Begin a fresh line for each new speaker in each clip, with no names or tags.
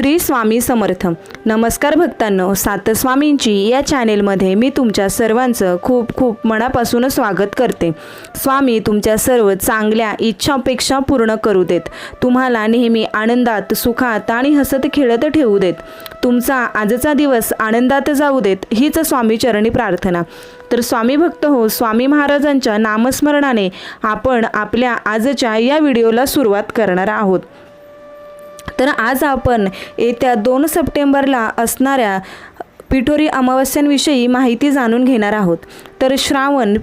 श्री स्वामी समर्थ. नमस्कार भक्तांनो सातस्वामींची या चॅनेलमध्ये मी तुमच्या सर्वांचं खूप खूप मनापासून स्वागत करते. स्वामी तुमच्या सर्व चांगल्या इच्छापेक्षा पूर्ण करू देत. तुम्हाला नेहमी आनंदात सुखात आणि हसत खेळत ठेवू देत. तुमचा आजचा दिवस आनंदात जाऊ देत हीच स्वामीचरणी प्रार्थना. तर स्वामी भक्त हो स्वामी महाराजांच्या नामस्मरणाने आपण आपल्या आजच्या या व्हिडिओला सुरुवात करणार आहोत. तर आज आपण येत्या दोन सप्टेंबरला असणाऱ्या पिठोरी अमावस्यांविषयी माहिती जाणून घेणार आहोत. तर श्रावण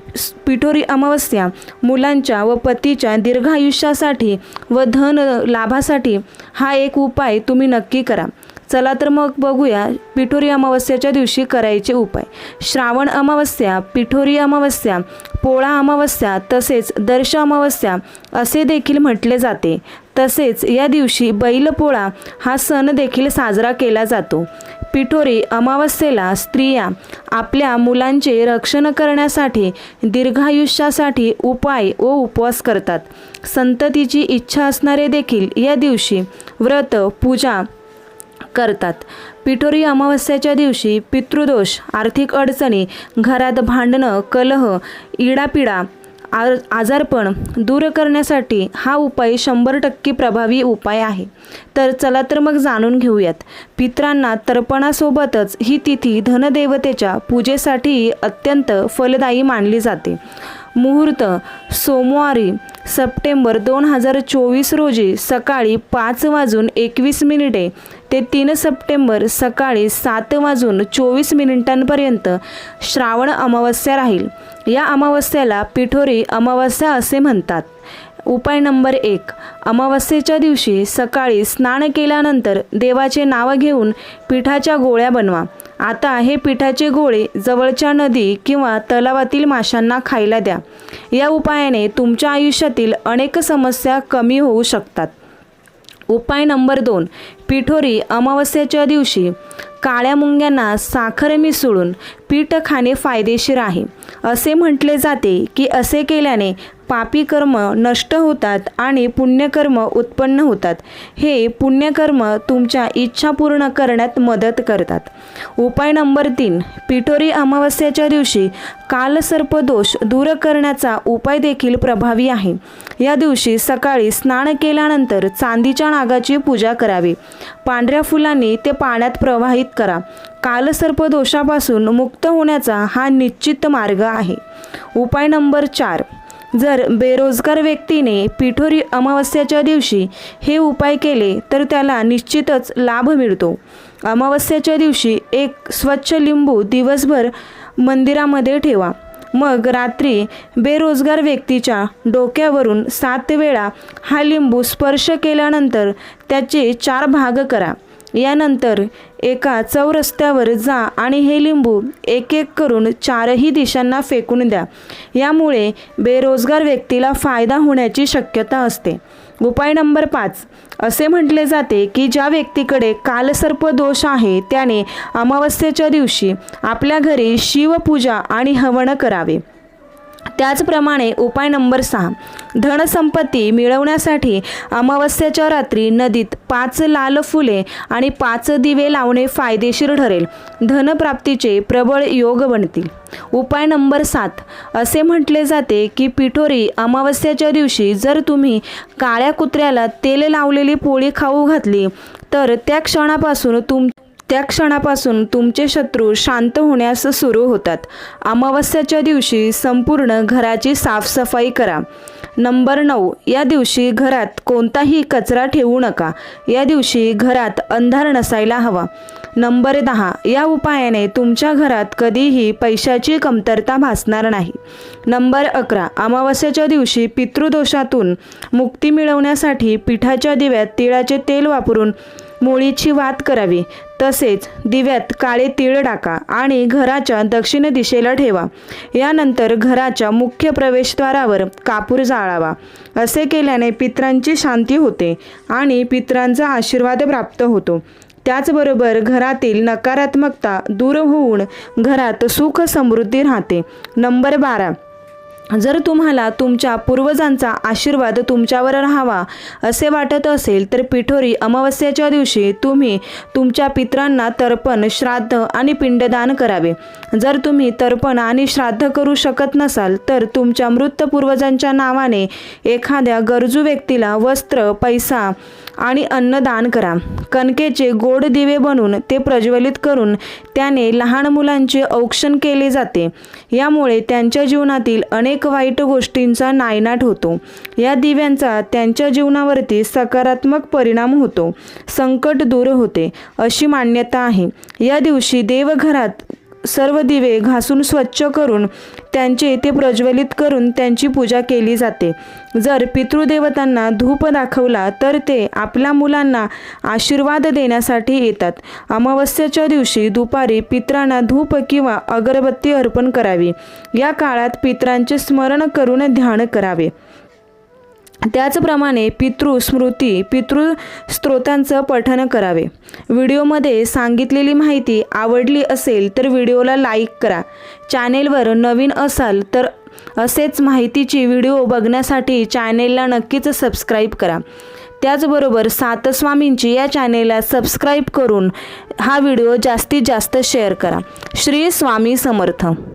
पिठोरी अमावस्या मुलांच्या व पतीच्या दीर्घायुष्यासाठी व धन लाभासाठी हा एक उपाय तुम्ही नक्की करा. चला तर मग बघूया पिठोरी अमावस्याच्या दिवशी करायचे उपाय. श्रावण अमावस्या पिठोरी अमावस्या पोळा अमावस्या तसेच दर्श अमावस्या असे देखील म्हटले जाते. तसेच या दिवशी बैलपोळा हा सण देखील साजरा केला जातो. पिठोरी अमावस्येला स्त्रिया आपल्या मुलांचे रक्षण करण्यासाठी दीर्घायुष्यासाठी उपाय व उपवास करतात. संततीची इच्छा असणारे देखील या दिवशी व्रत पूजा करतात. पिठोरी अमावस्याच्या दिवशी पितृदोष आर्थिक अडचणी घरात भांडणं कलह इडापिडा आ आजारपण दूर करण्यासाठी हा उपाय शंभर टक्के प्रभावी उपाय आहे. तर चला तर मग जाणून घेऊयात. पित्रांना तर्पणासोबतच ही तिथी धनदेवतेच्या पूजेसाठी अत्यंत फलदायी मानली जाते. मुहूर्त सोमवारी सप्टेंबर दोन हजार चोवीस रोजी सकाळी पाच वाजून एकवीस मिनिटे ते तीन सप्टेंबर सकाळी सात वाजून चोवीस मिनिटांपर्यंत श्रावण अमावस्या राहील. या अमावस्याला पिठोरी अमावस्या असे म्हणतात. उपाय नंबर एक अमावस्येच्या दिवशी सकाळी स्नान केल्यानंतर देवाचे नाव घेऊन पिठाच्या गोळ्या बनवा. आता हे पिठाचे गोळे जवळच्या नदी किंवा तलावातील माशांना खायला द्या. या उपायाने तुमच्या आयुष्यातील अनेक समस्या कमी होऊ शकतात. उपाय नंबर दोन पिठोरी अमावस्येच्या दिवशी काळ्या मुंग्यांना साखर मिसळून पीठ खाणे फायदेशीर आहे. असे म्हटले जाते की असे केल्याने पापी कर्म नष्ट होतात आणि पुण्यकर्म उत्पन्न होतात. हे पुण्यकर्म तुमच्या इच्छा पूर्ण करण्यात मदत करतात. उपाय नंबर तीन. पिठोरी अमावस्याच्या दिवशी कालसर्पदोष दूर करण्याचा उपाय देखील प्रभावी आहे. या दिवशी सकाळी स्नान केल्यानंतर चांदीच्या नागाची पूजा करावी. पांढऱ्या फुलांनी ते पाण्यात प्रवाहित करा. कालसर्प दोषापासून मुक्त होण्याचा हा निश्चित मार्ग आहे. उपाय नंबर चार. जर बेरोजगार व्यक्तीने पिठोरी अमावस्याच्या दिवशी हे उपाय केले तर त्याला निश्चितच लाभ मिळतो. अमावस्याच्या दिवशी एक स्वच्छ लिंबू दिवसभर मंदिरामध्ये ठेवा. मग रात्री बेरोजगार व्यक्तीच्या डोक्यावरून सात वेळा हा लिंबू स्पर्श केल्यानंतर त्याचे चार भाग करा. यानंतर एका चौरस्त्यावर जा आणि हे लिंबू एक एक करून चारही दिशांना फेकून द्या. यामुळे बेरोजगार व्यक्तीला फायदा होण्याची शक्यता असते. उपाय नंबर पाच. असे म्हटले जाते की ज्या व्यक्तीकडे कालसर्प दोष आहे त्याने अमावस्येच्या दिवशी आपल्या घरी शिवपूजा आणि हवन करावे. त्याचप्रमाणे उपाय नंबर सहा धनसंपत्ती मिळवण्यासाठी अमावस्येच्या रात्री नदीत पाच लाल फुले आणि पाच दिवे लावणे फायदेशीर ठरेल. धनप्राप्तीचे प्रबळ योग बनतील. उपाय नंबर सात असे म्हटले जाते की पिठोरी अमावस्येच्या दिवशी जर तुम्ही काळ्या कुत्र्याला तेल लावलेली पोळी खाऊ घातली तर त्या क्षणापासून तुम त्या क्षणापासून तुमचे शत्रू शांत होण्यास सुरू होतात. अमावस्याच्या दिवशी संपूर्ण घराची साफसफाई करा. नंबर नऊ या दिवशी घरात कोणताही कचरा ठेवू नका. या दिवशी घरात अंधार नसायला हवा. नंबर दहा या उपायाने तुमच्या घरात कधीही पैशाची कमतरता भासणार नाही. नंबर अकरा अमावस्याच्या दिवशी पितृदोषातून मुक्ती मिळवण्यासाठी पिठाच्या दिव्यात तिळाचे तेल वापरून मुळीची वात करावी. तसेच दिव्यात काळे तीळ टाका आणि घराच्या दक्षिण दिशेला ठेवा. यानंतर घराच्या मुख्य प्रवेशद्वारावर कापूर जाळावा. असे केल्याने पित्रांची शांती होते आणि पित्रांचा आशीर्वाद प्राप्त होतो. त्याचबरोबर घरातील नकारात्मकता दूर होऊन घरात सुख समृद्धी राहते. नंबर बारा. जर तुम्हाला तुमच्या पूर्वजांचा आशीर्वाद तुमच्यावर राहावा असे वाटत असेल तर पिठोरी अमावस्याच्या दिवशी तुम्ही तुमच्या पित्रांना तर्पण श्राद्ध आणि पिंडदान करावे. जर तुम्ही तर्पण आणि श्राद्ध करू शकत नसाल तर तुमच्या मृत पूर्वजांच्या नावाने एखाद्या गरजू व्यक्तीला वस्त्र पैसा आणि अन्नदान करा. कणकेचे गोड दिवे बनवून ते प्रज्वलित करून त्याने लहान मुलांचे औक्षण केले जाते. यामुळे त्यांच्या जीवनातील अनेक वाईट गोष्टींचा नायनाट होतो. या दिव्यांचा त्यांच्या जीवनावरती सकारात्मक परिणाम होतो. संकट दूर होते अशी मान्यता आहे. या दिवशी देवघरात सर्व दिवे घासून स्वच्छ करून त्यांचे ते प्रज्वलित करून त्यांची पूजा केली जाते. जर पितृदेवतांना धूप दाखवला तर ते आपल्या मुलांना आशीर्वाद देण्यासाठी येतात. अमावस्येच्या दिवशी दुपारी पित्रांना धूप किंवा अगरबत्ती अर्पण करावी. या काळात पित्रांचे स्मरण करून ध्यान करावे. त्याचप्रमाणे पितृ स्मृती पितृ करावे. व्हिडिओमध्ये सांगितलेली माहिती आवडली असेल तर व्हिडिओला लाईक करा. चॅनेलवर नवीन असाल तर असेच माहितीची व्हिडिओ बघण्यासाठी चॅनेलला नक्कीच सबस्क्राईब करा. त्याचबरोबर सातस्वामींची या चॅनेलला सबस्क्राईब करून हा व्हिडिओ जास्तीत जास्त शेअर करा. श्री स्वामी समर्थ.